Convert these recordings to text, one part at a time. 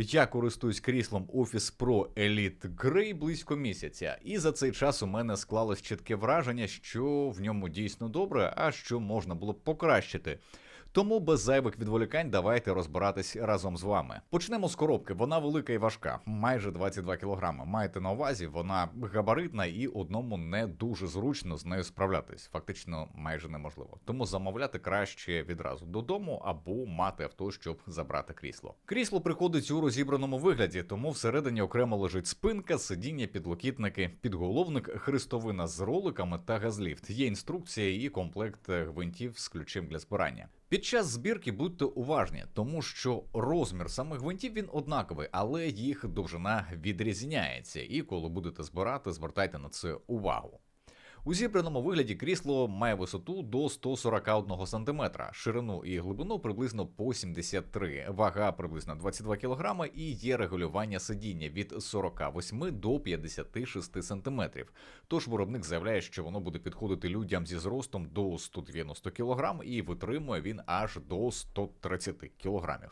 Я користуюсь кріслом Office Pro Elite Grey близько місяця, і за цей час у мене склалось чітке враження, що в ньому дійсно добре, а що можна було б покращити. Тому без зайвих відволікань давайте розбиратись разом з вами. Почнемо з коробки. Вона велика і важка, майже 22 кг. Маєте на увазі, вона габаритна і одному не дуже зручно з нею справлятись. Фактично майже неможливо. Тому замовляти краще відразу додому або мати авто, щоб забрати крісло. Крісло приходить у розібраному вигляді, тому всередині окремо лежить спинка, сидіння, підлокітники, підголовник, хрестовина з роликами та газліфт. Є інструкція і комплект гвинтів з ключем для збирання. Під час збірки будьте уважні, тому що розмір самих гвинтів він однаковий, але їх довжина відрізняється. І коли будете збирати, звертайте на це увагу. У зібраному вигляді крісло має висоту до 141 см, ширину і глибину приблизно по 73, вага приблизно 22 кг і є регулювання сидіння від 48 до 56 см. Тож виробник заявляє, що воно буде підходити людям зі зростом до 190 кг і витримує він аж до 130 кг.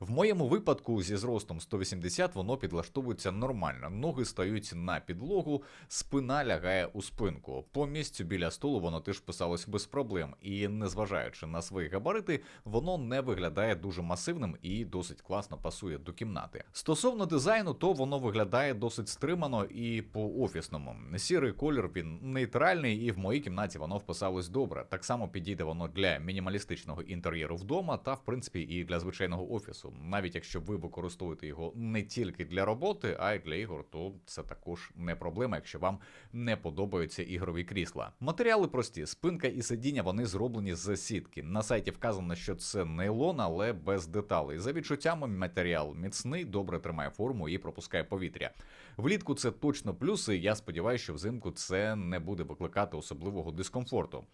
В моєму випадку зі зростом 180 воно підлаштовується нормально. Ноги стають на підлогу, спина лягає у спинку. По місцю біля столу воно теж писалось без проблем, і незважаючи на свої габарити, воно не виглядає дуже масивним і досить класно пасує до кімнати. Стосовно дизайну, то воно виглядає досить стримано і по офісному. Сірий колір він нейтральний, і в моїй кімнаті воно вписалось добре. Так само підійде воно для мінімалістичного інтер'єру вдома та, в принципі, і для звичайного офісу. Навіть якщо ви використовуєте його не тільки для роботи, а й для ігор, то це також не проблема, якщо вам не подобаються ігрові крісла. Матеріали прості: спинка і сидіння вони зроблені з сітки. На сайті вказано, що це нейлон, але без деталей. За відчуттями матеріал міцний, добре тримає форму і пропускає повітря. Влітку це точно плюси. Я сподіваюся, що взимку це не буде викликати особливого дискомфорту.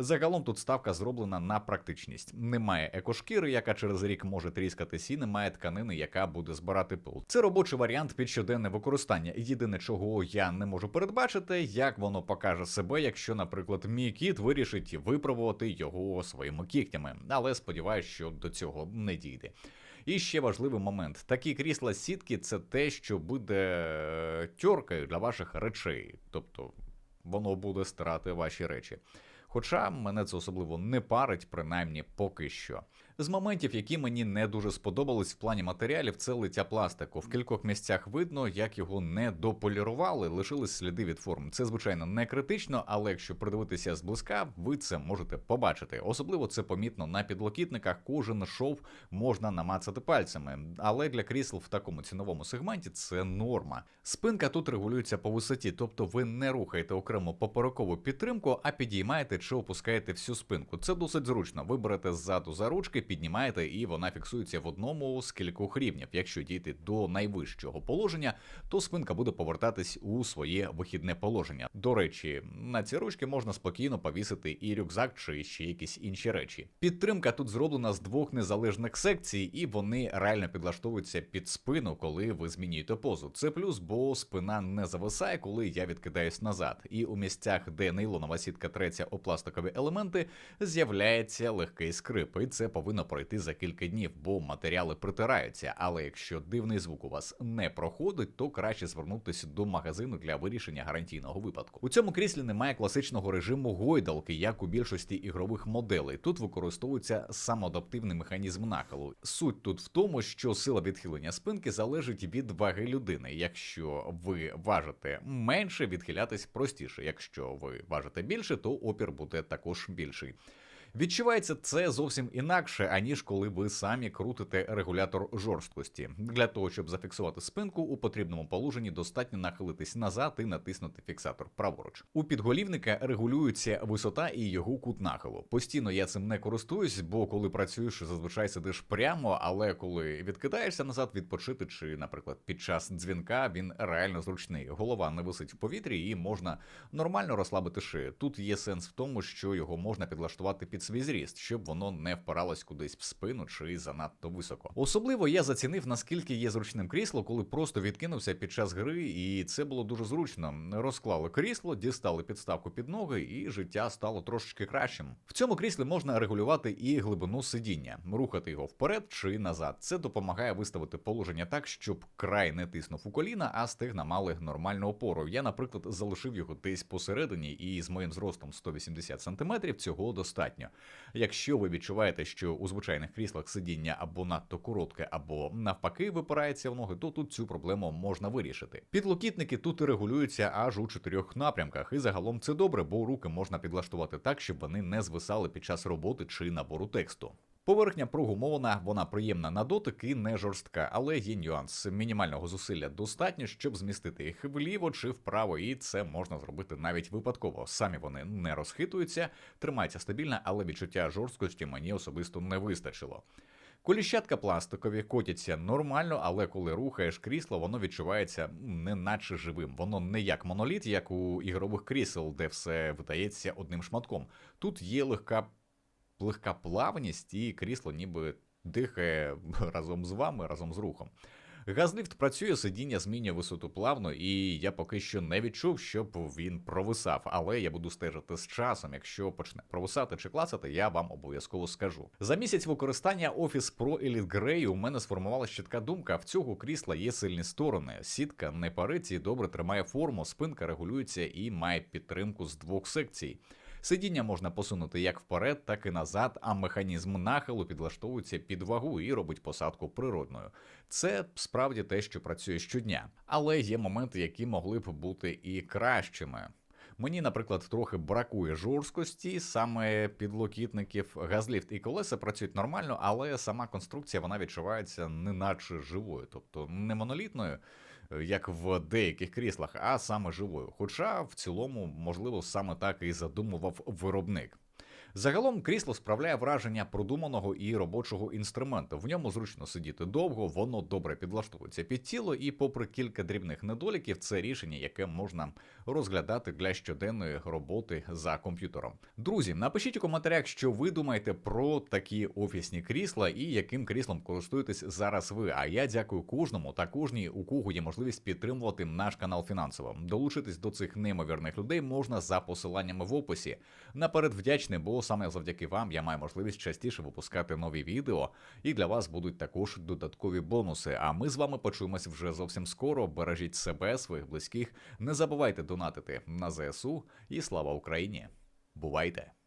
Загалом тут ставка зроблена на практичність. Немає екошкіри, яка через рік може тріскатись, і немає тканини, яка буде збирати пил. Це робочий варіант під щоденне використання. Єдине, чого я не можу передбачити, як воно покаже себе, якщо, наприклад, мій кіт вирішить випробувати його своїми кігтями. Але сподіваюся, що до цього не дійде. І ще важливий момент: такі крісла сітки це те, що буде тьоркою для ваших речей, тобто воно буде стирати ваші речі. Хоча мене це особливо не парить, принаймні поки що. З моментів, які мені не дуже сподобались в плані матеріалів, це лиття пластику. В кількох місцях видно, як його не дополірували, лишились сліди від форм. Це звичайно не критично, але якщо придивитися зблизька, ви це можете побачити. Особливо це помітно на підлокітниках. Кожен шов можна намацати пальцями. Але для крісел в такому ціновому сегменті це норма. Спинка тут регулюється по висоті, тобто ви не рухаєте окремо поперекову підтримку, а підіймаєте чи опускаєте всю спинку. Це досить зручно. Ви берете ззаду за ручки піднімаєте, і вона фіксується в одному з кількох рівнів. Якщо дійти до найвищого положення, то спинка буде повертатись у своє вихідне положення. До речі, на ці ручки можна спокійно повісити і рюкзак чи ще якісь інші речі. Підтримка тут зроблена з двох незалежних секцій, і вони реально підлаштовуються під спину, коли ви змінюєте позу. Це плюс, бо спина не зависає, коли я відкидаюсь назад. І у місцях, де нейлонова сітка треться о пластикові елементи, з'являється легкий скрип, і це повинно пройти за кілька днів, бо матеріали притираються. Але якщо дивний звук у вас не проходить, то краще звернутися до магазину для вирішення гарантійного випадку. У цьому кріслі немає класичного режиму гойдалки, як у більшості ігрових моделей. Тут використовується самоадаптивний механізм нахилу. Суть тут в тому, що сила відхилення спинки залежить від ваги людини. Якщо ви важите менше, відхилятись простіше. Якщо ви важите більше, то опір буде також більший. Відчувається це зовсім інакше, аніж коли ви самі крутите регулятор жорсткості. Для того, щоб зафіксувати спинку, у потрібному положенні достатньо нахилитись назад і натиснути фіксатор праворуч. У підголівника регулюється висота і його кут нахилу. Постійно я цим не користуюсь, бо коли працюєш, зазвичай сидиш прямо, але коли відкидаєшся назад, відпочити чи, наприклад, під час дзвінка він реально зручний. Голова не висить в повітрі і можна нормально розслабити шию. Тут є сенс в тому, що його можна підлаштувати під під свій зріст, щоб воно не впиралось кудись в спину чи занадто високо. Особливо я зацінив, наскільки є зручним крісло, коли просто відкинувся під час гри, і це було дуже зручно. Розклали крісло, дістали підставку під ноги, і життя стало трошечки кращим. В цьому кріслі можна регулювати і глибину сидіння, рухати його вперед чи назад. Це допомагає виставити положення так, щоб край не тиснув у коліна, а стегна мали нормальну опору. Я, наприклад, залишив його десь посередині, і з моїм зростом 180 см цього достатньо. Якщо ви відчуваєте, що у звичайних кріслах сидіння або надто коротке, або навпаки випирається в ноги, то тут цю проблему можна вирішити. Підлокітники тут регулюються аж у чотирьох напрямках, і загалом це добре, бо руки можна підлаштувати так, щоб вони не звисали під час роботи чи набору тексту. Поверхня прогумована, вона приємна на дотик і не жорстка, але є нюанс. Мінімального зусилля достатньо, щоб змістити їх вліво чи вправо, і це можна зробити навіть випадково. Самі вони не розхитуються, тримаються стабільно, але відчуття жорсткості мені особисто не вистачило. Коліщатка пластикові котяться нормально, але коли рухаєш крісло, воно відчувається не наче живим. Воно не як моноліт, як у ігрових крісел, де все видається одним шматком. Тут є легка легка плавність, і крісло ніби дихає разом з вами, разом з рухом. Газліфт працює, сидіння змінює висоту плавно, і я поки що не відчув, щоб він провисав. Але я буду стежити з часом. Якщо почне провисати чи клацати, я вам обов'язково скажу. За місяць використання Office Pro Elite Grey у мене сформувалася чітка думка. В цього крісла є сильні сторони. Сітка не парить і добре тримає форму, спинка регулюється і має підтримку з двох секцій. Сидіння можна посунути як вперед, так і назад, а механізм нахилу підлаштовується під вагу і робить посадку природною. Це справді те, що працює щодня, але є моменти, які могли б бути і кращими. Мені, наприклад, трохи бракує жорсткості, саме підлокітників, газліфт і колеса працюють нормально, але сама конструкція вона відчувається неначе живою, тобто не монолітною, як в деяких кріслах, а саме живою. Хоча в цілому, можливо, саме так і задумував виробник. Загалом крісло справляє враження продуманого і робочого інструменту. В ньому зручно сидіти довго, воно добре підлаштовується під тіло, і, попри кілька дрібних недоліків, це рішення, яке можна розглядати для щоденної роботи за комп'ютером. Друзі, напишіть у коментарях, що ви думаєте про такі офісні крісла і яким кріслом користуєтесь зараз ви. А я дякую кожному та кожній, у кого є можливість підтримувати наш канал фінансово. Долучитись до цих неймовірних людей можна за посиланнями в описі. Наперед вдячний, бо саме завдяки вам я маю можливість частіше випускати нові відео, і для вас будуть також додаткові бонуси. А ми з вами почуємось вже зовсім скоро. Бережіть себе, своїх близьких. Не забувайте донатити на ЗСУ і слава Україні! Бувайте!